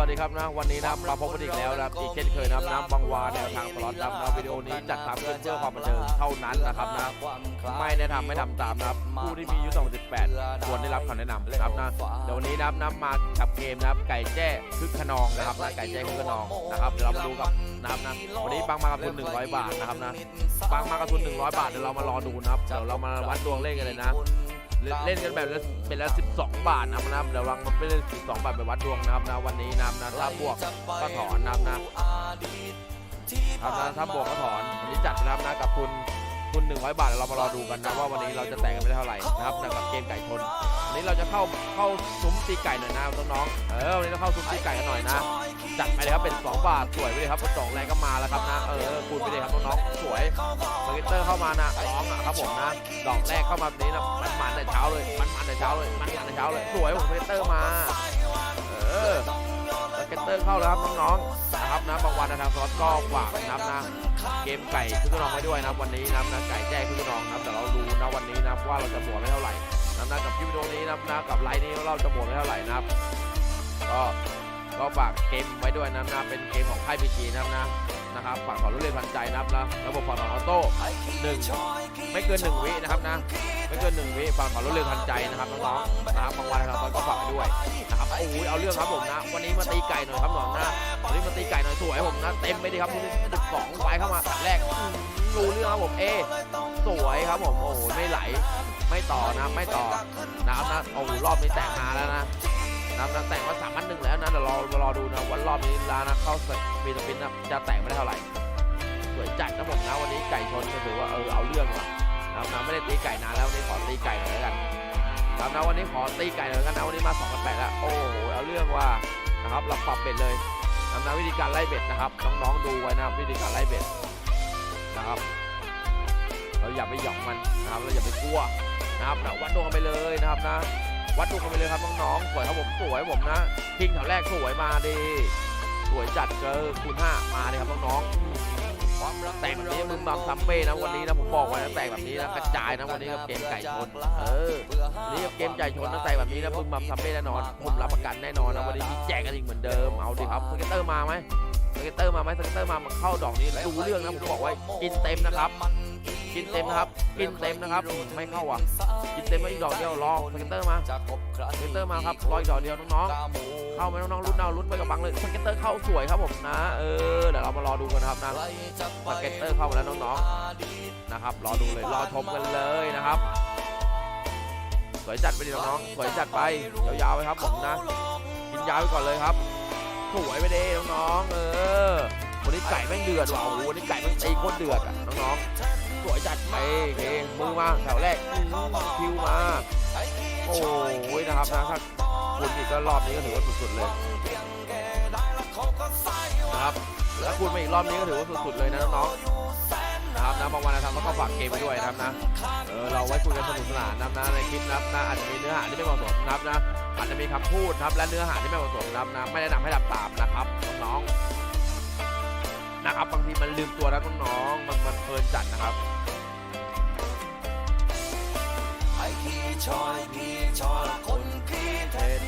วัสดีครับนะวันนี้นะมาพบกันอีกแล้วนะครับอีกเช่นเคยนะครับน้ำบางวาแนวทางสล็อตนะครับนะวิดีโอนี้จัดทำขึ้นเพื่อความบันเทิงเท่านั้นนะครับนะไม่แนะนำไม่ทำตามนะครับผู้ที่มีอายุ28ควรได้รับคำแนะนำนะครับนะเดี๋ยววันนี้นะครับนะมากับเกมนะครับไก่แจ้คึกขนองนะครับนะไก่แจ้คึกขนองนะครับเดี๋ยวเรามาดูกับนะครับนะวันนี้ปังมากับทุน100 บาทนะครับนะปังมากับทุน100 บาทเดี๋ยวเรามารอดูนะครับเดี๋ยวเรามาวัดดวงเล่นกันเลยนะ เล่นกันแบบละเป็นละ12 บาทนะครับนะเดี๋ยวลองมาเป็น12 บาทไปวัดดวงนะครับนะวันนี้นะครับนะถ้าบวกก็ถอนนะครับนะครับนะถ้าบวกก็ถอนวันนี้จัดนะครับนะกับทุนทุน100 บาทเดี๋ยวเรามารอดูกันนะว่าวันนี้เราจะแตกกันไปได้เท่าไหร่นะครับนะกับเกมไก่ชนวันนี้เราจะเข้าเข้าซุ้มตีไก่หน่อยนะน้องๆเออวันนี้เราเข้าซุ้มตีไก่กันหน่อยนะ จัดไปเลยครับเป็น 2 บาทสวยไปเลยครับสองแรงก็มาแล้วครับนะเออคูณไปเลยครับน้องๆสวยสเก็ตเตอร์เข้ามานะร้องอะครับผมนะดอกแรกเข้ามาแบบนี้นะมันมันแต่เช้าเลยมันมันแต่เช้าเลยมันมันแต่เช้าเลยสวยผมสเก็ตเตอร์มาเออสเก็ตเตอร์เข้าแล้วครับน้องๆนะครับนะบางวันนะทางซอสก็ฝากนะครับนะเกมไก่คึกกระนองไว้ด้วยนะวันนี้นะนะไก่แจ้คึกกระนองนะแต่เราดูนะวันนี้นะว่าเราจะบวกไม่เท่าไหร่นะครับนะกับคลิปวิดีโอนี้นะนะกับไลน์นี้เราจะบวกไม่เท่าไหร่นะก็ ก็ฝากเกมไว้ด้วยนะนะเป็นเกมของค่ายพีจีนะนะนะครับฝากขอรุ่นเรียนพันใจนะครับนะระบบผ่อนออโต้หนึ่งไม่เกินหนึ่งวินะครับนะไม่เกินหนึ่งวิฝากขอรุ่นเรียนพันใจนะครับน้องๆนะครับบางวันนะครับก็ฝากไว้ด้วยนะครับโอ้ยเอาเรื่องครับผมนะ วันนี้มาตีไก่หน่อยครับหนอนนะวันนี้มาตีไก่หน่อยสวยผมนะเต็มไปดีครับที่สิบสองไฟเข้ามาตัดแรกรู้เรื่องครับผมเอสวยครับผมโอ้โหไม่ไหลไม่ต่อนะไม่ต่อนะครับนะโอ้โหรอบนี้แตกมาแล้วนะ นับนับแต่งว่าสามพันหนึ่งแล้วนะเดี๋ยวรอรอดูนะวันรอบนี้ลานะเข้าสปีนสปินนะจะแต่งไม่ได้เท่าไหร่สวยจัดนะผมนะวันนี้ไก่ชนก็ถือว่าเออเอาเรื่องว่ะนะครับนะไม่ได้ตีไก่นานแล้ววันนี้ขอตีไก่หน่อยแล้วกันครับนะวันนี้ขอตีไก่หน่อยแล้วกันนะวันนี้มา2 8 0 0แปดแล้วโอ้โหเอาเรื่องว่านะครับเราปรับเบ็ดเลยนะครับนะวิธีการไล่เบ็ดนะครับน้องๆดูไว้นะครับวิธีการไล่เบ็ดนะครับ เราอย่าไปหยอกมันนะครับเราอย่าไปกลัวนะครับนะวัดดวงไปเลยนะครับนะ วัดดูกันไปเลยครับน้องๆสวยครับผมสวยผมนะทิ้งแถวแรกสวยมาดีสวยจัดเจอคูณห้ามาเลยครับน้องๆแต่งแบบนี้มึงบัมซัมเป้นะวันนี้นะผมบอกไว้นะแต่งแบบนี้นะกระจายนะวันนี้กับเกมไก่ชนเออวันนี้กับเกมไก่ชนนะแต่งแบบนี้นะมึงบัมซัมเป้แน่นอนผมรับประกันแน่นอนนะวันนี้มีแจกกันอีกเหมือนเดิมเอาดิครับสเก็ตเตอร์มาไหมสเก็ตเตอร์มาไหมสเก็ตเตอร์มามาเข้าดอกนี้ดูเรื่องนะผมบอกไว้กินเต็มนะครับ กินเต็มนะครับ กินเต็มนะครับ ไม่เข้าอะ กินเต็มมาอีกดอกเดียวรอสเก็ตเตอร์มาสเก็ตเตอร์มาครับ รออีกดอกเดียวน้องๆ เข้าไหมน้องๆรุ่นเอารุ่นไปกับบังเลยสเก็ตเตอร์เข้าสวยครับผมนะ เออ เดี๋ยวเรามารอดูกันนะครับนะสเก็ตเตอร์เข้ามาแล้วน้องๆ นะครับ รอดูเลย รอชมกันเลยนะครับ สวยจัดไปดิน้องๆ สวยจัดไปยาวๆไปครับผมนะ กินยาวไปก่อนเลยครับ สวยไปดิน้องๆ เออ ไก่แม่งเดือดว่ะโอ้โหนนี้ไก่แม่งตีโคตรเดือดอะน้องๆสวยจัดไปโอเคมือมาแถวแรกคิวมาโอ้ยนะครับนะถ้าคุณอีกก็รอบนี้ก็ถือว่าสุดๆเลยนะครับถ้าคุณมาอีกรอบนี้ก็ถือว่าสุดๆเลยนะน้องๆนะครับนะบางวันนะครับก็ฝากเกมไปด้วยนะครับนะเออเราไว้คุยกันสนุกสนานนะครับนะในคลิปนะครับนะอาจจะมีเนื้อหาที่ไม่เหมาะสมนะครับนะอาจจะมีคำพูดนะครับและเนื้อหาที่ไม่เหมาะสมนะครับนะไม่แนะนำให้ทำตามนะครับน้องๆ นะครับบางทีมันลืมตัวนะน้องๆมันมันเพลินจัดนะครับไอ้ขี้ชอยพี่ชอยคนขี้เท็จ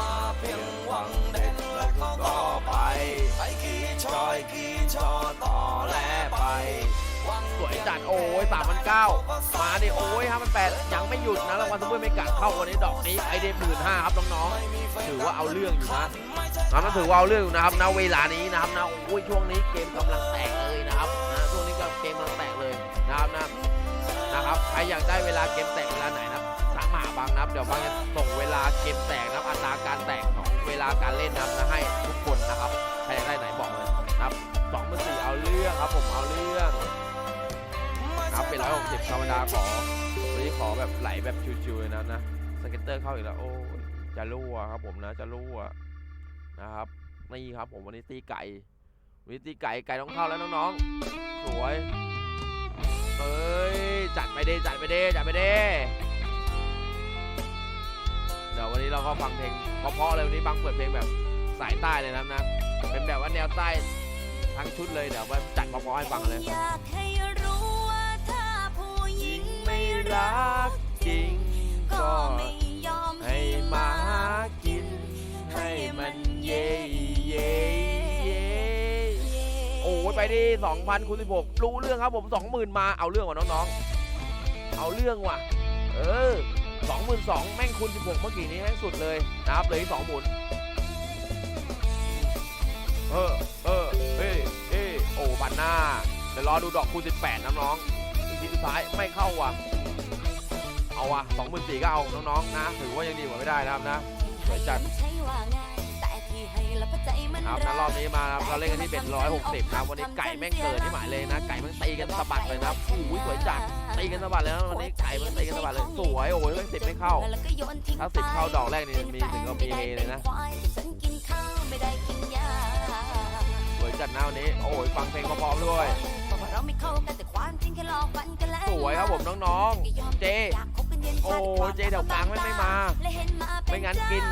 มาเพียงหวังเด็ดแล้วก็ก็ไปไอ้ขี้ชอยขี้ชอต่อแลไปหวังสวยจัดโอ้ยสามพันเก้ามาดิโอ้ยห้าพันแปดยังไม่หยุดนะรางวัลซุปเปอร์ไม่กัดเข้าวันนี้ดอกนี้ไอเดมหมื่นห้าครับน้องๆถือว่าเอาเรื่องอยู่นะ นะมันถือว่าเอาเรื่องอยู่นะครับณเวลานี้นะครับนะโอ้ยช่วงนี้เกมกำลังแตกเลยนะครับนะช่วงนี้ก็เกมกำลังแตกเลยนะครับนะนะครับใครอยากได้เวลาเกมแตกเวลาไหนนะครับทักมาหาบางนะครับเดี๋ยวบางจะส่งเวลาเกมแตกนะครับอัตราการแตกของเวลาการเล่นนะครับนะให้ทุกคนนะครับใครอยากได้ไหนบอกเลยนะครับสองพันสี่เอาเรื่องครับผมเอาเรื่องครับเป็นร้อยหกสิบธรรมดาขอวันนี้ขอแบบไหลแบบชิวๆเลยนะนะสเก็ตเตอร์เข้าอีกแล้วโอ้จะรั่วครับผมนะจะรั่ว นะครับนี่ครับผมวันนี้ตีไก่วันนี้ตีไก่ไก่ต้องเข้าแล้วน้องๆสวยเฮ้ยจัดไปเด้จัดไปเด้จัดไปเด้เดี๋ยววันนี้เราก็ฟังเพลงเพราะๆเลยวันนี้บังเปิดเพลงแบบสายใต้เลยนะนะเป็นแบบว่าแนวใต้ทั้งชุดเลยเดี๋ยวว่าจัดเพราะๆให้ฟังเลยอยากให้รู้ว่าถ้าผู้หญิงไม่รักจริงก็ไม่ยอมให้มา เย่เย่เย่โอ้ยไปดิ2,000คูณ16 รู้เรื่องครับผม 20,000 มาเอาเรื่องว่ะน้องๆ เอาเรื่องว่ะ เออ22,000แม่งคูณ16 เมื่อกี้นี้แม่งสุดเลยนะครับเลย2หมุนเออเออเอ้ยเอ้ยโอ้บันหน้าเดี๋ยวรอดูดอกคูณ18นะน้องอีกทีสุดท้ายไม่เข้าว่ะเอาว่ะ24,000ก็เอาน้องๆนะถือว่ายังดีกว่าไม่ได้นะครับนะสวยจัด ครับนะรอบนี้มาเราเล่นกันที่เป็น160ครับวันนี้ไก่แม่งเกิดที่หมายเลยนะ ไก่แม่งตีกันสะบัดเลยนะครับโอ้ยสวยจัดตีกันสะบัดเลยนะวันนี้ไก่แม่งตีกันสะบัดเลยสวยโอ้ยแม่งสิบไม่เข้าถ้าสิบเข้าดอกแรกนี่มีถึงกับมีเฮเลยนะสวยจัดนะวันนี้โอ้ยฟังเพลงเพราะๆด้วยสวยครับผมน้องๆเจโอ้เจแถวกลางไม่ไม่มา ไม่งั้นกิน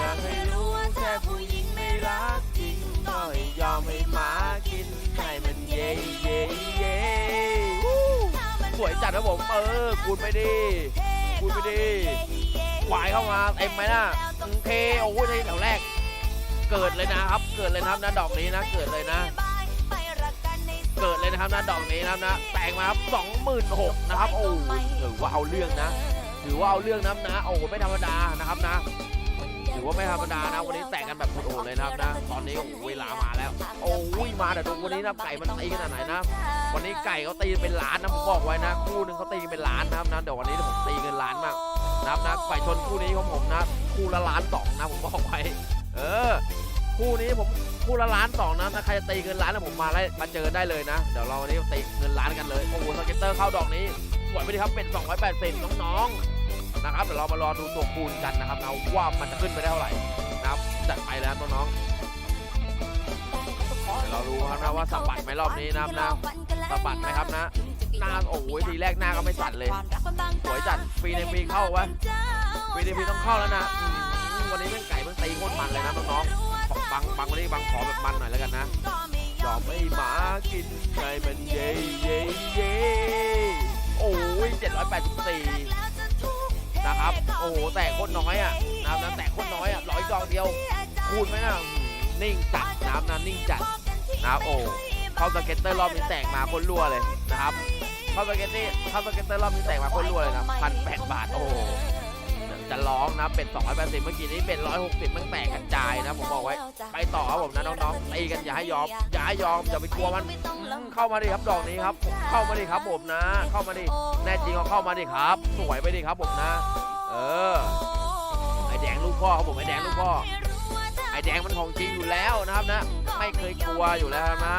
อยากให้รู้ว่าแค่ผู้หญิงไม่รักจริงก็ให้ยอมให้หมากินให้มันเย่เย่เย่วู้สวยจัดครับผมเออคูณไปดิคูณไปดิขวายเข้ามาเต็มไหมน่ะโอเคโอ้ยในแถวแรก เกิดเลยนะครับ เกิดเลยนะครับนะดอกนี้นะเกิดเลยนะเกิดเลยนะครับนะดอกนี้นะครับนะแตกมาครับสองหมื่นหกนะครับโอ้ถือว่าเอาเรื่องนะถือว่าเอาเรื่องนะนะโอ้ไม่ธรรมดานะครับนะ ถือว่าไม่ธรรมดานะวันนี้แตกกันแบบโหดๆเลยนะครับนะตอนนี้โอ้โหเวลามาแล้ว โอ้ยมาแต่ดูวันนี้นะไก่มันตีขนาดไหนนะวันนี้ไก่เขาตีเป็นล้านนะผมบอกไว้นะ คู่หนึ่งเขาตีเป็นล้านนะครับนะเดี๋ยววันนี้ผมตีเงินล้านมากนะครับนะไก่ชนคู่นี้ของผมนะ คู่ละล้านสองนะผมบอกไว้เออคู่นี้ผมคู่ละล้านสองนะถ้าใครจะตีเงินล้านนะผมมาได้มาเจอได้เลยนะ เดี๋ยวเราวันนี้ตีเงินล้านกันเลยโอ้โหสเก็ตเตอร์เข้าดอกนี้สวยไปดีครับเป็น280น้องๆ นะครับเดี๋ยวเรามารอดูตัวคูณกันนะครับนะว่ามันจะขึ้นไปได้เท่าไหร่นะครับจัดไปแล้วน้องๆเดี๋ยวเราดูครับนะว่าสะบัดไหมรอบนี้นะครับนะสะบัดไหมครับนะหน้าโอ้โหทีแรกหน้าก็ไม่สั่นเลยสวยจัดฟรีในฟรีเข้าวะฟรีในฟรีต้องเข้าแล้วนะวันนี้แม่งไก่ม่งตีโคตรมันเลยนะน้องๆบังบังวันนี้บังขอแบบมันหน่อยแล้วกันนะยอมให้หมากินไงมันเย่เย่เย่โอ้ย784นะ ครับ โอ้โหแตกโคตรน้อยอะน้ำนั้นแตกโคตรน้อยอะร้อยดอกเดียวคูณไหมนะอืมนิ่งจัดน้ำนั้นนิ่งจัดนะครับโอ้เข้าสเก็ตเตอร์รอบนี้แตกมาโคตรรั่วเลยนะครับเข้าสเก็ตเตอร์เข้าสเก็ตเตอร์รอบนี้แตกมาโคตรรั่วเลยนะพันแปดบาทโอ้ จะร้องนะเป็น 280 เมื่อกี้นี้เป็น 160 มันแตกกระจายนะผมบอกไว้ ไปต่อครับผมนะน้องๆตีกันอย่าให้ยอมอย่าให้ยอมอย่าไปกลัวมันอืมเข้ามาดิครับดอกนี้ครับ เข้ามาดิครับผมนะ เข้ามาดิแน่จริงก็เข้ามาดิครับ สวยไปดิครับผมนะ เออไอแดงลูกพ่อครับผมไอแดงลูกพ่อไอแดงมันของจริงอยู่แล้วนะครับนะ ไม่เคยกลัวอยู่แล้วนะ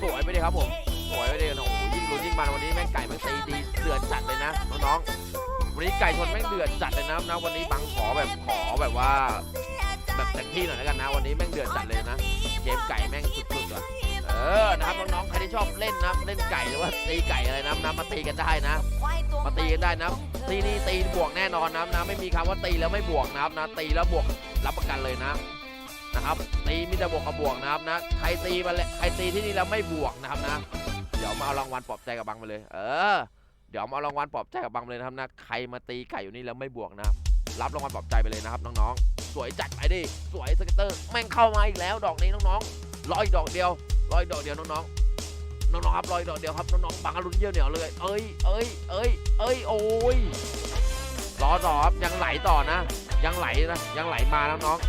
สวยไปดิครับผมสวยไปดิโอ้โหยิ่งลุ้นยิ่งมันวันนี้แม่งไก่แม่งตีดีเดือดจัดเลยนะน้องๆ วันนี้ไก่ชนแม่งเดือดจัดเลยนะนะวันนี้บังขอแบบขอแบบว่าแบบเต็มที่หน่อยแล้วกันนะ วันนี้แม่งเดือดจัดเลยนะเกมไก่แม่งสุดๆอะเออนะครับน้องๆใครที่ชอบเล่นนะเล่นไก่หรือว่าตีไก่อะไรนะนะมาตีกันได้นะ มาตีกันได้นะตีนี่ตีบวกแน่นอนนะนะไม่มีคำว่าตีแล้วไม่บวกนะครับนะตีแล้วบวกรับประกันเลยนะนะครับตีมีแต่บวกกับบวกนะครับนะใครตีมาเลยใครตีที่นี่แล้วไม่บวกนะครับนะ เดี๋ยวมาเอารางวัลปลอบใจกับบังไปเลย เออ เดี๋ยวมาเอารางวัลปลอบใจกับบังไปเลยนะครับนะใครมาตีไก่อยู่นี่แล้วไม่บวกนะครับรับรางวัลปลอบใจไปเลยนะครับน้องๆ สวยจัดไปดิสวยสเก็ตเตอร์แม่งเข้ามาอีกแล้วดอกนี้น้องๆรออีกดอกเดียวรออีกดอกเดียวน้องๆน้องๆครับรออีกดอกเดียวครับน้องๆบังอรุณเยี่ยวเหนียวเลย เอ้ยเอ้ยเอ้ยเอ้ยโอ้ยรอต่อครับยังไหลต่อนะ ยังไหลนะยังไหลมาน้องๆ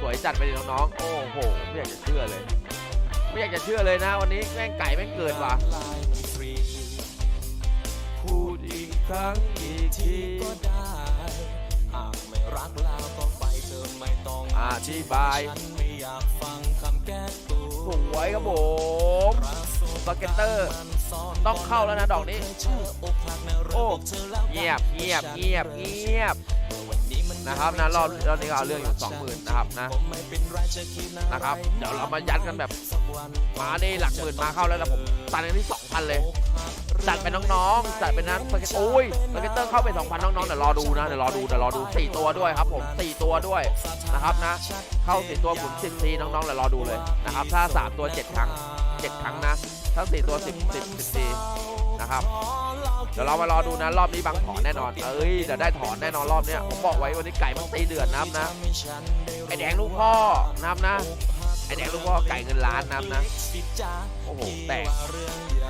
สวยจัดไปดิน้องๆโอ้โหไม่อยากจะเชื่อเลย ไม่อยากจะเชื่อเลยนะ วันนี้แม่งไก่แม่งเกินว่ะลายมันฟรีพูดอีกครั้งอีกทีก็ได้หากไม่รักแล้วก็ไปเธอไม่ต้องอธิบายฉันไม่อยากฟังคำแก้ตัวสวยครับผมรักโซ่สเก็ตเตอร์มันซ่นต้องเข้าแล้วนะดอกนี้เคยเจออกหักในระโอ้บบเธอแล้วเงียบเงียบเงียบเงียบเมื่อวั นะครับนะรอบรอบนี้ก็เอาเรื่องอยู่20,000นนะครับนะนะครับเดี๋ยวเรามายัดกันแบบมานี่หลักหมื่นมาเข้าแล้วนะผมตันกันที่2,000เลยจัดไปน้องๆจัดไปนะสเก็ตโอ้ยสเก็ตเตอร์เข้าไป2,000น้องๆเดี๋ยวรอดูนะเดี๋ยวรอดูเดี๋ยวรอดู4ตัวด้วยครับผม4ตัวด้วยนะครับนะ เข้า4ตัวหมุน10ทีน้องๆเดี๋ยวรอดูเลยนะครับถ้า3ตัว7ครั้ง7ครั้งนะถ้า4ตัว10 10 10ทีนะครับ ดี๋ยวเรามารอดูนะรอบนี้บังถอนแน่นอนเอ้ยเดี๋ยวได้ถอนแน่นอนรอบเนี้ยผมบอกไว้วันนี้ไก่มันตีเดือดน้ำนะไอแดงลูกพ่อน้ำนะไอแดงลูกพ่อไก่เงินล้านน้ำนะโอ้โหแตก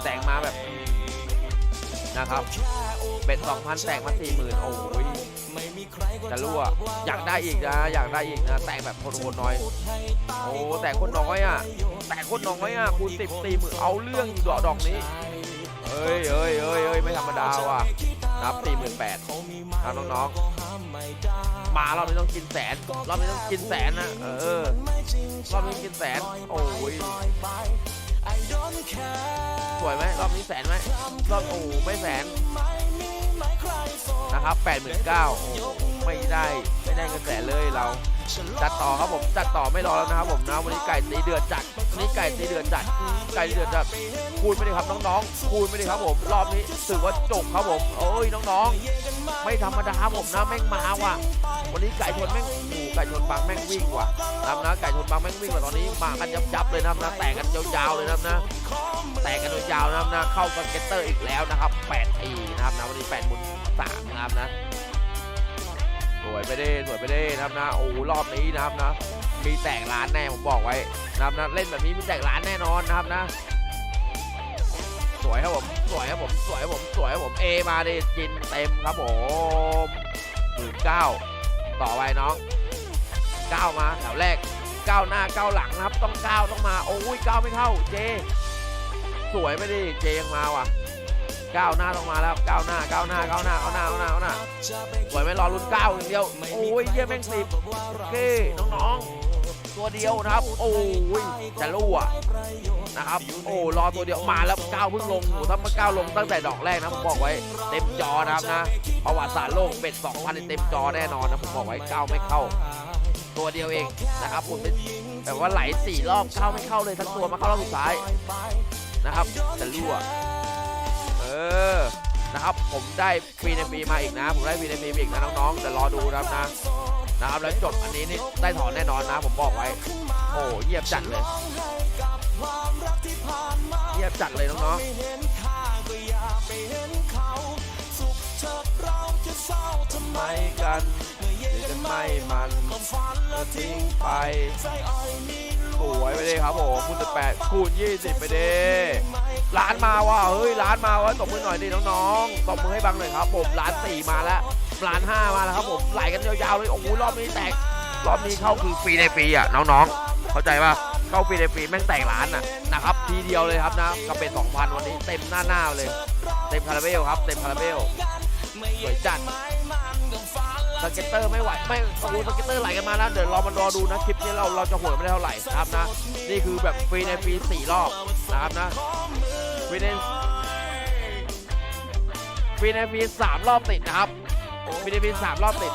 แตกมาแบบนะครับเบ็ดสองพันแตกมาสี่หมื่นโอ้ยจะรั่วอยากได้อีกนะ อยากได้อีกนะ แตกแบบโหดๆหน่อย โอ้แต่คนน้อยอะ แต่คนน้อยอะคูณสิบสี่หมื่นเอาเรื่องอยู่ดอกดอกนี้เอ้ยเอ้ย ดาว่ะนับสี่หมื่นแปดครับน้องๆ มารอบนี้ต้องกินแสน รอบนี้ต้องกินแสนนะ เออ รอบนี้กินแสน โอ้ย สวยไหมรอบนี้แสนไหมรอบโอ้ไม่แสน นะครับแปดหมื่นเก้า ไม่ได้ไม่ได้เงินแสนเลยเราจัดต่อครับผมจัดต่อไม่รอแล้วนะครับผมนะวันนี้ไก่ตีเดือดจัดวันนี้ไก่ตีเดือดจัดไก่ตีเดือดจัดคูณไม่ได้ครับน้องๆคูณไม่ได้ครับผมรอบนี้ถือว่าจบครับผมโอ้ยน้องๆ ไม่ธรรมดาผมนะแม่งมาว่ะวันนี้ไก่ชนแม่งโอ้โหไก่ชนบางแม่งวิ่งว่ะนะครับนะไก่ชนบางแม่งวิ่งว่ะตอนนี้มากันยับๆเลยนะครับนะแตกกันยาวๆเลยนะครับนะแตกกันยาวๆนะครับนะเข้าสเกตเตอร์อีกแล้วนะครับ8ทีนะครับนะวันนี้8หมุน3นะครับนะ วยไปเด้สวยไปเด้นะครับนะโอ้รอบนี้นะครับนะมีแตกร้านแน่ผมบอกไว้นะครับนะเล่นแบบนี้มีแตกร้านแน่นอนนะครับนะสวยครับผมสวยครับผมสวยครับผมสวยครับผมเอมาดิจินเต็มครับผมหมื่นเก้าต่อไปน้องเก้ามาแถวแรกเก้าหน้าเก้าหลังนะครับต้องเก้าต้องมาโอ้ยเก้าไม่เข้าเจ สวยไปดิเจยังมาว่ะ ก้าหน้าต้องมาแล้วเก้าหน้าเก้าหน้าเก้าหน้าเก้าหน้าเก้าหน้าเก้าหน้าสวยไหมรอรุ่นเก้าอย่างเดียวโอ้ยเยี่ยแม่งสิบโอเคน้องๆ ตัวเดียวนะครับ โอ้ยจะรั่วนะครับโอ้รอตัวเดียวมาแล้วเก้าเพิ่งลงโอ้ถ้ามาก้าวลงตั้งแต่ดอกแรกนะผมบอกไว้เต็มจอนะครับนะประวัติศาสตร์โลกเป็ด2,000เต็มจอแน่นอนนะผมบอกไว้เก้าไม่เข้า ตัวเดียวเองนะครับผมเป็นแบบว่าไหลสี่รอบเข้าไม่เข้าเลยทั้งตัวมาเข้ารอบสุดท้ายนะครับจะรั่ว นะครับผมได้ฟีในปีมาอีกนะ ผมได้ฟีในปีมาอีกนะน้องๆแต่รอดูนะครับนะนะครับแล้วจบอันนี้นี่ได้ถอนแน่นอนนะ ผมบอกไว้ โอ้เยียบจัดเลยเยียบจัดเลยน้องๆทำไมกัน ไม่มันจะทิ้งไป สวยไปเลยครับผมคูณ18คูณ20ไปเด้ร้านมาว่ะเฮ้ยร้านมาว่ะตบมือหน่อยดิน้องๆตบมือให้บังหน่อยครับผมร้านสี่มาแล้วร้านห้ามาแล้วครับผมไหลกันยาวๆเลยโอ้โหรอบนี้แตกรอบนี้เข้าคือฟรีในฟรีอะน้องๆ เข้าใจป่ะเข้าฟรีในฟรีแม่งแตกร้านอะนะครับทีเดียวเลยครับนะกับเป็น 2,000 วันนี้เต็มหน้าหน้าๆเลย เต็มคาราเบลครับ เต็มคาราเบลสวยจัด สเก็ตเตอร์ไม่ไหวไม่โอ้สเก็ตเตอร์ไหลกันมาแล้วเดี๋ยวเรามารอดูนะคลิปนี้เราเราจะโหวยไม่ได้เท่าไหร่นะครับนะ นี่คือแบบฟรีในฟรีสี่รอบนะครับนะฟรีในฟรีในฟรีสามรอบติดนะครับฟรีในฟรีสามรอบติด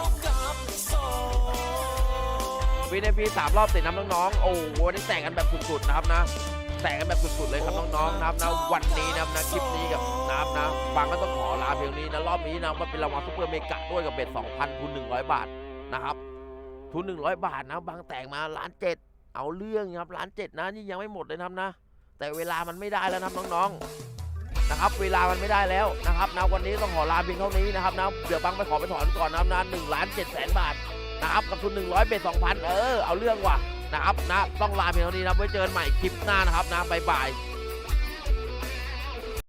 ฟรีในฟรีสามรอบติดนะน้องๆโอ้โหวันนี้แต่งกันแบบสุดๆนะครับนะ แต่งกันแบบสุดๆเลยครับน้องๆนะครับนะวันนี้นะครับนะคลิปนี้กับนะครับนะบางก็ต้องขอลาเพียงนี้นะรอบนี้นะมันเป็นรางวัลซุปเปอร์เมกะด้วยกับเบ็ด2,000ทุน100 บาทนะครับทุน 100 บาทนะบางแต่งมาล้านเจ็ดเอาเรื่องครับล้านเจ็ดนะนี่ยังไม่หมดเลยนะครับนะ แต่เวลามันไม่ได้แล้วนะครับน้องๆนะครับ เวลามันไม่ได้แล้วนะครับนะวันนี้ต้องขอลาเพียงเท่านี้นะครับนะเดี๋ยวบางไปขอไปถอนก่อนนะครับนะหนึ่งล้านเจ็ดแสนบาทนะครับกับทุน100เบ็ด2,000เออเอาเรื่องว่ะ นะครับนะต้องลาเพียงเท่านี้นะไว้เจอกันใหม่คลิปหน้านะครับนะบ๊ายบาย